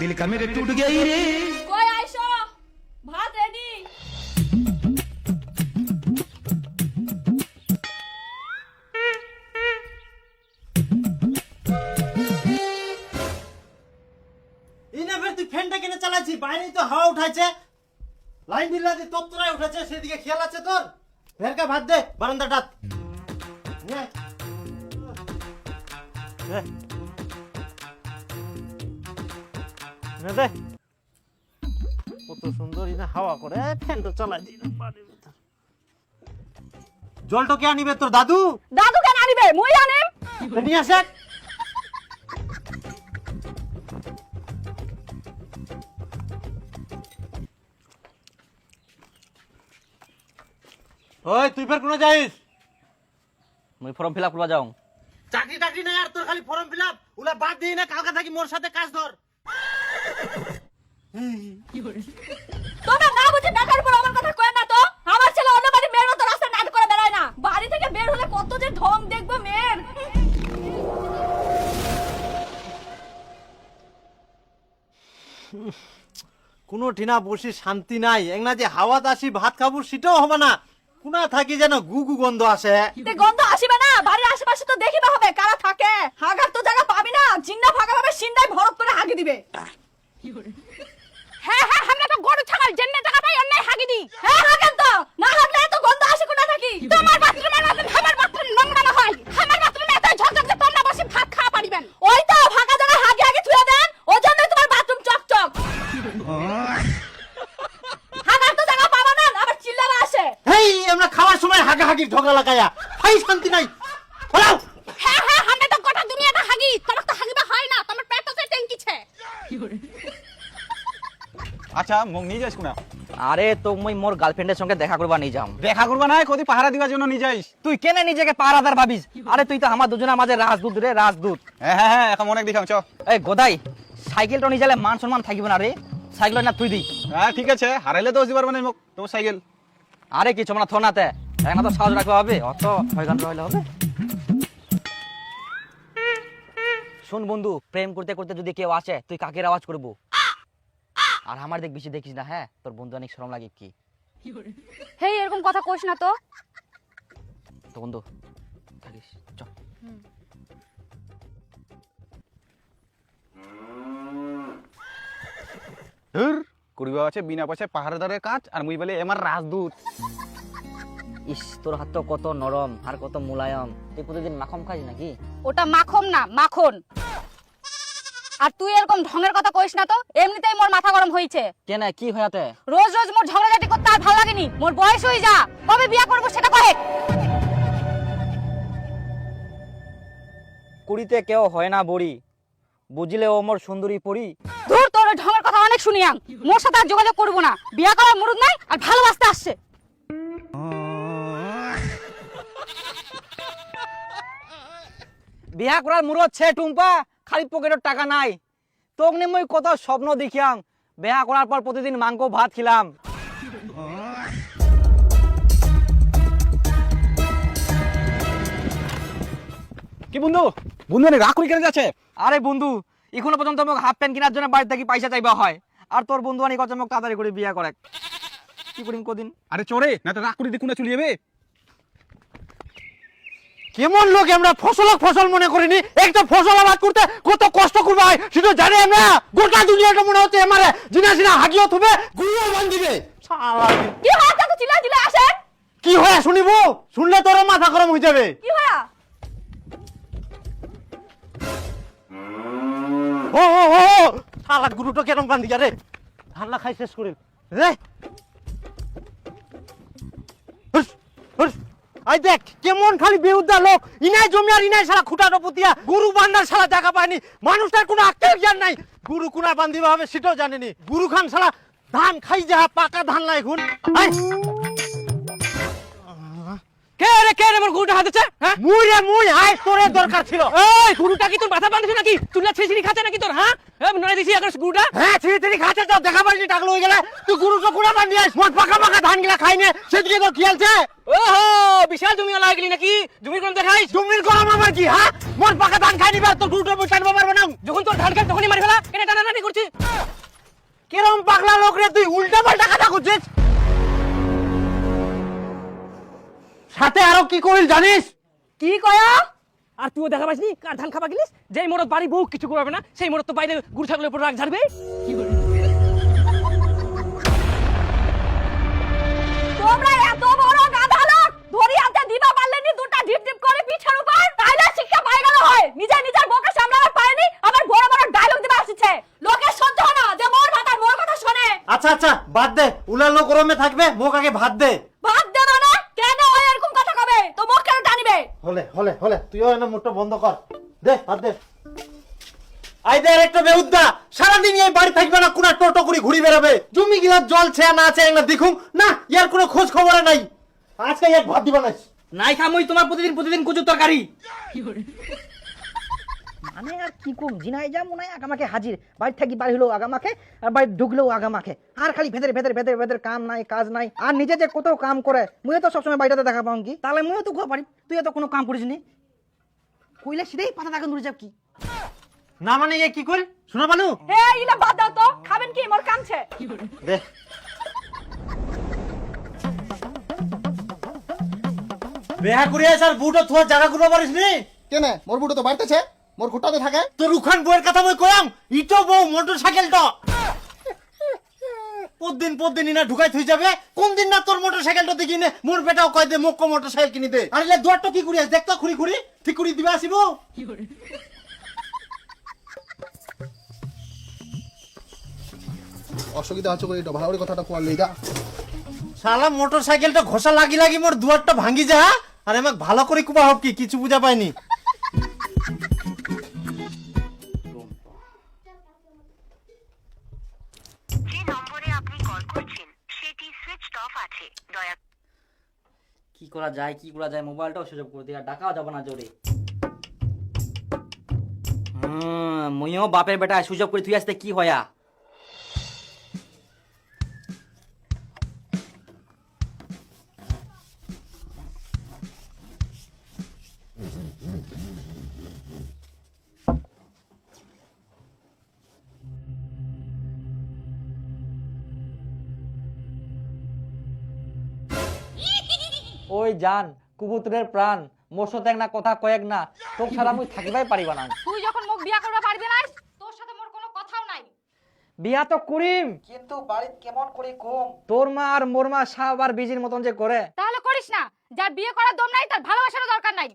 दिल का मेरे टूट गई रे কই আইসো ভাত রেডি এই না ফের তুই ফ্যানটা কেন চালাচ্ছি বাইরেই তো হাওয়া উঠাইছে লাইন বিল্লাতে তত্তরায় উঠেছে সেদিকে খেয়াল আছে তোর ভেরকা ভাত দে বারান্দাটা নে। নে। দে। কত সুন্দর না হাওয়া করে। ফ্যানটা চালাই দিই না, বাড়ির ভিতর। জলটা কে আনিবে তোর দাদু? দাদু কেন আনিবে? মুই আনিম। নিয়ে আসে? ওই তুই ফের কোন যাইস? মুই ফর্ম ফিল আপ করবা যাও। চাকরি টাকরি নাই আর তোর খালি ফর্ম ফিল আপ। ওলা বাদ দিই না কালকে থাকি মোর সাথে কাজ ধর। তোমরা না বুঝে বেকার উপর আমার কথা কয় না তো? আমার ছেলে অন্য বাড়ি মেয়ের মতো রাস্তা নাট করে বেড়ায় না। বাড়ি থেকে বের হলে কত যে ঢং দেখব মেয়ের। কোনো ঠিনা বসে শান্তি নাই। একনা যে হাওয়াত আসি ভাত খাব সেটাও হবে না। কোনা থাকি যেন গু গু গন্ধ আসে। তে গন্ধ আসিবে না। বাড়ির আশেপাশে তো দেখিবা হবে কারা থাকে। হাগার তো জায়গা পাবি না। জিন্না ফাঁকা ভাবে সিন্দাই ভরত করে হাগি দিবে হ্যাঁ হ্যাঁ আমরা তো গরু ছাগল জেন্নে জায়গা পাই অন্যায় হাগি দি হ্যাঁ হাগেন তো না হাগলে তো গন্ধ আসে কোনা থাকি তোমার বাথরুমে না আমার বাথরুম নোংরা না হয় আমার বাথরুমে এত ঝকঝক যে তোমরা বসে ভাত খাওয়া পারিবেন ওই তো ফাঁকা জায়গা হাগি হাগি থুয়ে দেন ওই জন্যই তোমার বাথরুম চকচক হাগার তো জায়গা পাবা না আবার চিল্লাবা আসে হেই আমরা খাওয়ার সময় হাগা হাগির ঢোকা লাগায়া। হাই শান্তি নাই। ফলাও হ্যাঁ হ্যাঁ আমরা তো গোটা দুনিয়াটা হাগি। তোমার তো হাগিবা হয় না তোমার পেট তো ট্যাঙ্কিছে আচ্ছা মোক নিয়ে যাইস কোনা? আরে তো মুই মোর গার্লফ্রেন্ডের সঙ্গে দেখা করবা নিয়ে যাম। দেখা করবা নাই? কদি পাহারা দিবার জন্য নিয়ে যাইস তুই কেনে নিজেকে পারাদার ভাবিস আরে তুই তো আমার দুজনের মাঝে রাজদূত রে রাজদূত হ্যাঁ হ্যাঁ হ্যাঁ এখন অনেক দেখাম চ। এই গোদাই সাইকেলটা নিয়ে যালে মান সম্মান থাকিব না রে সাইকেল না তুই দি। হ্যাঁ ঠিক আছে হারাইলে দোষ দিবার মানে মোক তোর সাইকেল আরে কিছু মানে থনাতে। তো সাহস হবে অত হবে। শোন বন্ধু প্রেম করতে করতে যদি কেউ আসে তুই কাকের আওয়াজ করব? আর আমার দেখ বেশি দেখিস না হ্যাঁ? তোর বন্ধু অনেক শরম লাগে কি? হেই এরকম কথা কোস না তো। তো বন্ধু থাকিস চ। ধুর করিবা আছে বিনা পয়সায় পাহারাদারের কাজ আর মুই বলে আমার রাজদূত। ইস তোর হাত কত নরম আর কত মুলায়ম। তুই প্রতিদিন মাখন খাস নাকি? ওটা মাখন না মাখন। আর তুই এরকম ঢঙের কথা কইস না তো এমনিতেই মোর মাথা গরম হইছে। কেন কি হয়াতে রোজ রোজ মোর ঝগড়াঝাটি করতে আর ভালো লাগেনি মোর বয়স হই যা কবে বিয়া করব সেটা কহে। কুড়িতে কেউ হয় না বড়ি বুঝলে ও মোর সুন্দরী পড়ি দূর তোর ঢঙের কথা অনেক শুনিয়াম মোর সাথে আর যোগাযোগ করব না। বিয়া করার মুরুদ নাই আর ভালোবাসতে আসছে। বিয়া করার মুরত ছে টুম্পা খালি পকেটের টাকা নাই। তোক নিয়ে মই কত স্বপ্ন দেখিয়াম বিয়া করার পর প্রতিদিন মাংস ভাত খিলাম। কি বন্ধু? বন্ধু নে রাগ করি কেন যাচ্ছে? আরে বন্ধু এখনও পর্যন্ত মোক হাফ প্যান্ট কেনার জন্য বাড়ি থেকে পয়সা চাইবা হয়। আর তোর বন্ধু অনেক কথা মোক তাড়াতাড়ি করে বিয়া করে কি করিম কদিন? আরে চরে না তো রাগ করে দিয়ে কোনা চলে যাবে কেমন লোক আমরা ফসল ফসল মনে করিনি? একটা ফসল আবাদ করতে কত কষ্ট করবে হয় সেটা জানি আমরা? গোটা দুনিয়াটা মনে হচ্ছে আমারে জিনা জিনা হাগিও থুবে গুড়িও বান্ধিবে শালা, কি হয়? তো চিল্লা চিল্লা আসে। কি হয় শুনিব? শুনলে তোর মাথা গরম হয়ে যাবে। কি হয়? ও ও ও ও, শালা গুরুটা কেরম বান্ধি রে। ধান্না খাই শেষ করিল রে হুস, হুস। আই দেখ, কেমন খালি বেউদ্দা লোক। ইনাই জমি আর ইনাই সারা খুঁটাটো পুতিয়া গুরু বান্দার সারা জায়গা পায়নি। মানুষটার কোনো আক্কেল জ্ঞান নাই। গুরু কুনা বান্ধিবা হবে সেটাও জানেনি। গুরু খান সারা ধান খাই যা পাকা ধান নাই আই কে রে কে রে মোর গুরুটা হাতেছে হ্যাঁ? মুই রে মুই আই তোরে দরকার ছিল। এই গুরুটা কি তোর মাথা বাঁধছে নাকি? তুই না খাচ্ছে নাকি তোর হ্যাঁ? হ্যাঁ নড়ে দিছি এখন গুড়টা হ্যাঁ ছিঁড়ি ছিঁড়ি খাচ্ছে তো দেখা পাইনি টাকলো হয়ে গেলে। তুই গুরু তো কুড়া বান মোট পাকা পাকা ধান গিলা খাইনে সেদিকে তো খেলছে ওহো বিশাল জমি ওলা গেলি নাকি? জমির কোন দেখাইস? জমির গরম আমার কি হ্যাঁ? মোট পাকা ধান খাই নিবে তোর গুরু তো টানবো পারব যখন তোর ধান খাই তখনই মারি ফেলা কেন টানাটানি করছিস। কিরম পাগলা লোক রে তুই উল্টা পাল্টা কথা করছিস সাথে আরও কি করিল জানিস? কি কয়া? আর তুইও দেখা পাসনি কার ধান খাবা গেলিস? যেই মোড়ত বাড়ি বউ কিছু করবে না সেই মোড়ত তো বাইরে গুড় ছাগলের উপর রাগ ঝাড়বে। তোমরা এত বড় গাধা লোক ধরি আনতে দিবা পারলেনি দুটা ঢিপ ঢিপ করে পিঠের উপর। তাইলে শিক্ষা পাই গেল হয়। নিজে নিজের বউকে সামলাতে পারেনি আবার বড় বড় ডায়লগ দিবা আসছে। লোকে সহ্য হয় না যে মোর ভাতার মোর কথা শোনে। আচ্ছা আচ্ছা বাদ দে। উলালো গরমে থাকবে মোক আগে ভাত দে ভাত দে মানে কেন ওই এরকম কথা কবে তো মুখ কেন টানিবে হলে হলে হলে তুইও এনে মুখটা বন্ধ কর। দে আর দে। আই দে আর একটা বেউদ্দা সারাদিন এই বাড়ি থাকবে না কোনা টোটো করে ঘুরি বেড়াবে। জমি গিলা জল ছেয়া না আছে না দেখুম না ইয়ার কোনো খোঁজ খবর নাই। আজকে এক ভাত দিবা নাই নাই খামুই তোমার প্রতিদিন প্রতিদিন কুচুর তরকারি। মানে আর কি কম? জিনাই যা মনে হয় আগামাকে হাজির। বাড়ি থাকি বাড়ি হলো আগামাকে আর বাড়ি ঢুকলেও আগামাকে। আর খালি ভেতরে ভেতরে ভেতরে ভেতরে কাম নাই কাজ নাই। আর নিজে যে কত কাম করে মুই তো সবসময় বাড়িটাতে দেখা পাও কি? তাহলে মুইও তো ঘুরে পারি তুই তো কোনো কাম করিস নি? কইলে সিধেই পাতা দেখা দূরে যাব কি? না মানে এ কি কর শোনা পালু হে ইলা বাদ দাও তো। খাবেন কি? মোর কামছে। দে। বেহা করিয়া আসার বুটো থোয়া জায়গা গুলো পারিস নি? কেনে? মোর বুড়ো তো বাড়তেছে। মোর খুঁটাতে থাকে? তোর উখান বইয়ের কথা মই কয়াম ইটো বউ মোটর সাইকেল তো পরদিন পরদিন ইনা ঢুকাই থই যাবে কোন দিন না তোর মোটর সাইকেলটা দেখি নে মোর বেটাও কয় দে মোক মোটর সাইকেল কিনি দে। আরে দুয়ারটা কি করি দেখ তো খুরি খুরি ঠিক করি দিবে আসিব? অসুবিধা হচ্ছে করে এটা ভালো করে কথাটা কোয়াল লইগা শালা মোটর সাইকেলটা ঘষা লাগি লাগি মোর দুয়ারটা ভাঙ্গি যা আর আমাক ভালো করে কুবা হব কি কিছু বুঝা পাইনি। আছে দয়া কি করা যায়, কি করা যায়, মোবাইলটাও সুযোগ করে দিয়ে ডাকাও যাবে না জোরে। মুইও বাপের বেটা সুযোগ করে তুই আসতে কি হয়া ওই জান কুবুতরের প্রাণ মোর সাথে এক না কথা কয়েক না তোর ছাড়া মুই থাকিবাই পারিবা না। তুই যখন মুখ বিয়া করবা পারবি না তোর সাথে মোর কোনো কথাও নাই। বিয়া তো করিম। কিন্তু বাড়িতে কেমন করি কম? তোর মা আর মোর মা সাব আর বিজির মতন যে করে। তাহলে করিস না যার বিয়ে করার দম নাই তার ভালোবাসার দরকার নাই।